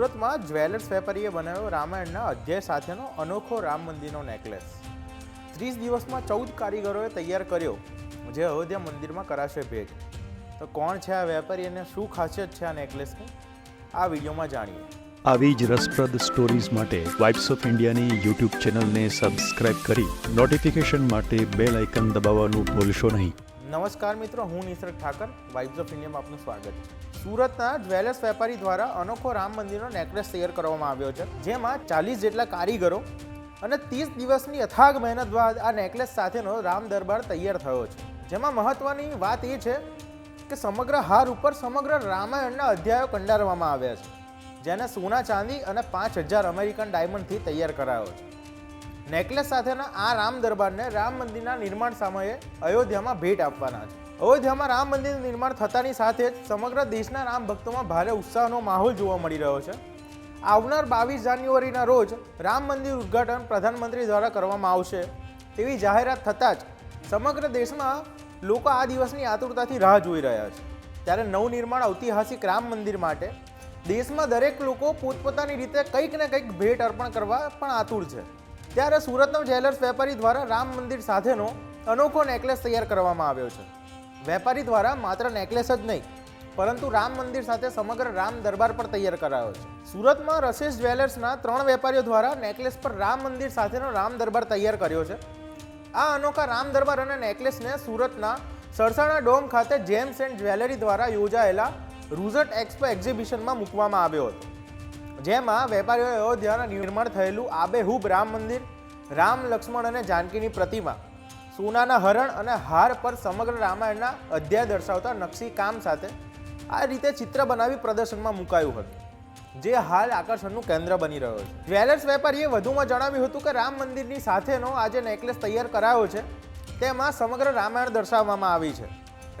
સુરતમાં જ્વેલર્સ વેપારીએ બનાવ્યો રામાયણના અધ્યાય સાથેનો અનોખો રામ મંદિરનો નેકલેસ. ત્રીસ દિવસમાં ચૌદ કારીગરોએ તૈયાર કર્યો જે અયોધ્યા મંદિરમાં કરાશે ભેટ. તો કોણ છે આ વેપારી અને શું ખાસિયત છે આ નેકલેસની? આ વિડીયોમાં જાણીએ. આવી જ રસપ્રદ સ્ટોરીઝ માટે વાઇબ્સ ઓફ ઇન્ડિયાની યુટ્યુબ ચેનલને સબસ્ક્રાઇબ કરી નોટિફિકેશન માટે બેલ આઇકન દબાવવાનું ભૂલશો નહીં. નમસ્કાર મિત્રો હું નિસર્ગ ઠાકર વાઇબ્સ ઓફ ઇન્ડિયામાં આપનું સ્વાગત છે. સુરતના જ્વેલર્સ વેપારી દ્વારા અનોખો રામ મંદિરનો નેકલેસ તૈયાર કરવામાં આવ્યો છે, જેમાં ચાલીસ જેટલા કારીગરો અને ત્રીસ દિવસની અથાગ મહેનત બાદ આ નેકલેસ સાથેનો રામ દરબાર તૈયાર થયો છે. જેમાં મહત્વની વાત એ છે કે સમગ્ર હાર ઉપર સમગ્ર રામાયણના અધ્યાયો કંડારવામાં આવ્યા છે, જેને સોના ચાંદી અને પાંચ હજાર અમેરિકન ડાયમંડથી તૈયાર કરાયો છે. નેકલેસ સાથેના આ રામ દરબારને રામ મંદિરના નિર્માણ સમયે અયોધ્યામાં ભેટ આપવાના છે. અયોધ્યામાં રામ મંદિરનું નિર્માણ થતાની સાથે જ સમગ્ર દેશના રામ ભક્તોમાં ભારે ઉત્સાહનો માહોલ જોવા મળી રહ્યો છે. આવનાર બાવીસ જાન્યુઆરીના રોજ રામ મંદિર ઉદ્ઘાટન પ્રધાનમંત્રી દ્વારા કરવામાં આવશે. તેવી જાહેરાત થતાં જ સમગ્ર દેશમાં લોકો આ દિવસની આતુરતાથી રાહ જોઈ રહ્યા છે. ત્યારે નવનિર્માણ ઐતિહાસિક રામ મંદિર માટે દેશમાં દરેક લોકો પોતપોતાની રીતે કંઈક ને કંઈક ભેટ અર્પણ કરવા પણ આતુર છે. ત્યારે સુરતનો જ્વેલર્સ વેપારી દ્વારા રામ મંદિર સાથેનો અનોખો નેકલેસ તૈયાર કરવામાં આવ્યો છે. વેપારી દ્વારા માત્ર નેકલેસ જ નહીં, પરંતુ રામ મંદિર સાથે સમગ્ર રામ દરબાર પણ તૈયાર કરાયો છે. સુરતમાં રશેષ જ્વેલર્સના ત્રણ વેપારીઓ દ્વારા નેકલેસ પર રામ મંદિર સાથેનો રામ દરબાર તૈયાર કર્યો છે. આ અનોખા રામ દરબાર અને નેકલેસને સુરતના સરસાણા ડોમ ખાતે જેમ્સ એન્ડ જ્વેલરી દ્વારા યોજાયેલા રૂઝટ એક્સપો એક્ઝિબિશનમાં મૂકવામાં આવ્યો હતો. જેમાં વેપારીઓએ અયોધ્યાના નિર્માણ થયેલું આબેહૂબ રામ મંદિર, રામ લક્ષ્મણ અને જાનકીની પ્રતિમા સોનાના હરણ અને હાર પર સમગ્ર રામાયણના અધ્યાય દર્શાવતા નકશી કામ સાથે આ રીતે ચિત્ર બનાવી પ્રદર્શનમાં મુકાયું હતું, જે હાલ આકર્ષણનું કેન્દ્ર બની રહ્યો છે. જ્વેલર્સ વેપારીએ વધુમાં જણાવ્યું હતું કે રામ મંદિરની સાથેનો આ જે નેકલેસ તૈયાર કરાયો છે, તેમાં સમગ્ર રામાયણ દર્શાવવામાં આવી છે.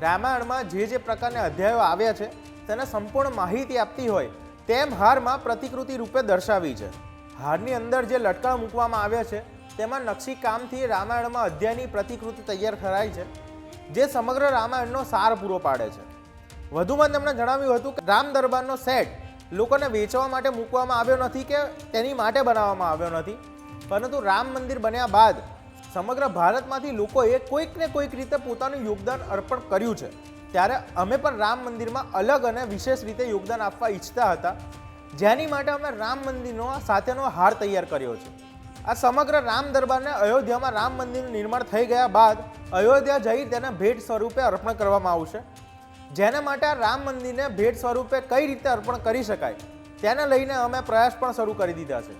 રામાયણમાં જે જે પ્રકારના અધ્યાયો આવ્યા છે, તેને સંપૂર્ણ માહિતી આપતી હોય તેમ હારમાં પ્રતિકૃતિ રૂપે દર્શાવી છે. હારની અંદર જે લટકણ મૂકવામાં આવ્યા છે તેમાં નકશી કામથી રામાયણમાં અધ્યાયની પ્રતિકૃતિ તૈયાર કરાઈ છે, જે સમગ્ર રામાયણનો સાર પૂરો પાડે છે. વધુમાં તેમણે જણાવ્યું હતું કે રામ દરબારનો સેટ લોકોને વેચવા માટે મૂકવામાં આવ્યો નથી કે તેની માટે બનાવવામાં આવ્યો નથી, પરંતુ રામ મંદિર બન્યા બાદ સમગ્ર ભારતમાંથી લોકોએ કોઈક ને કોઈક રીતે પોતાનું યોગદાન અર્પણ કર્યું છે. ત્યારે અમે પણ રામ મંદિરમાં અલગ અને વિશેષ રીતે યોગદાન આપવા ઈચ્છતા હતા. જેની માટે અમે રામ મંદિરનો સાથેનો હાર તૈયાર કર્યો છે. આ સમગ્ર રામ દરબારને અયોધ્યામાં રામ મંદિરનું નિર્માણ થઈ ગયા બાદ અયોધ્યા જઈ તેને ભેટ સ્વરૂપે અર્પણ કરવામાં આવશે. જેને માટે આ રામ મંદિરને ભેટ સ્વરૂપે કઈ રીતે અર્પણ કરી શકાય, તેને લઈને અમે પ્રયાસ પણ શરૂ કરી દીધા છે.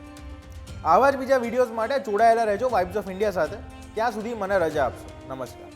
આવા જ બીજા વિડીયોઝ માટે જોડાયેલા રહેજો વાઇબ્સ ઓફ ઇન્ડિયા સાથે. ત્યાં સુધી મને રજા આપશો. નમસ્કાર.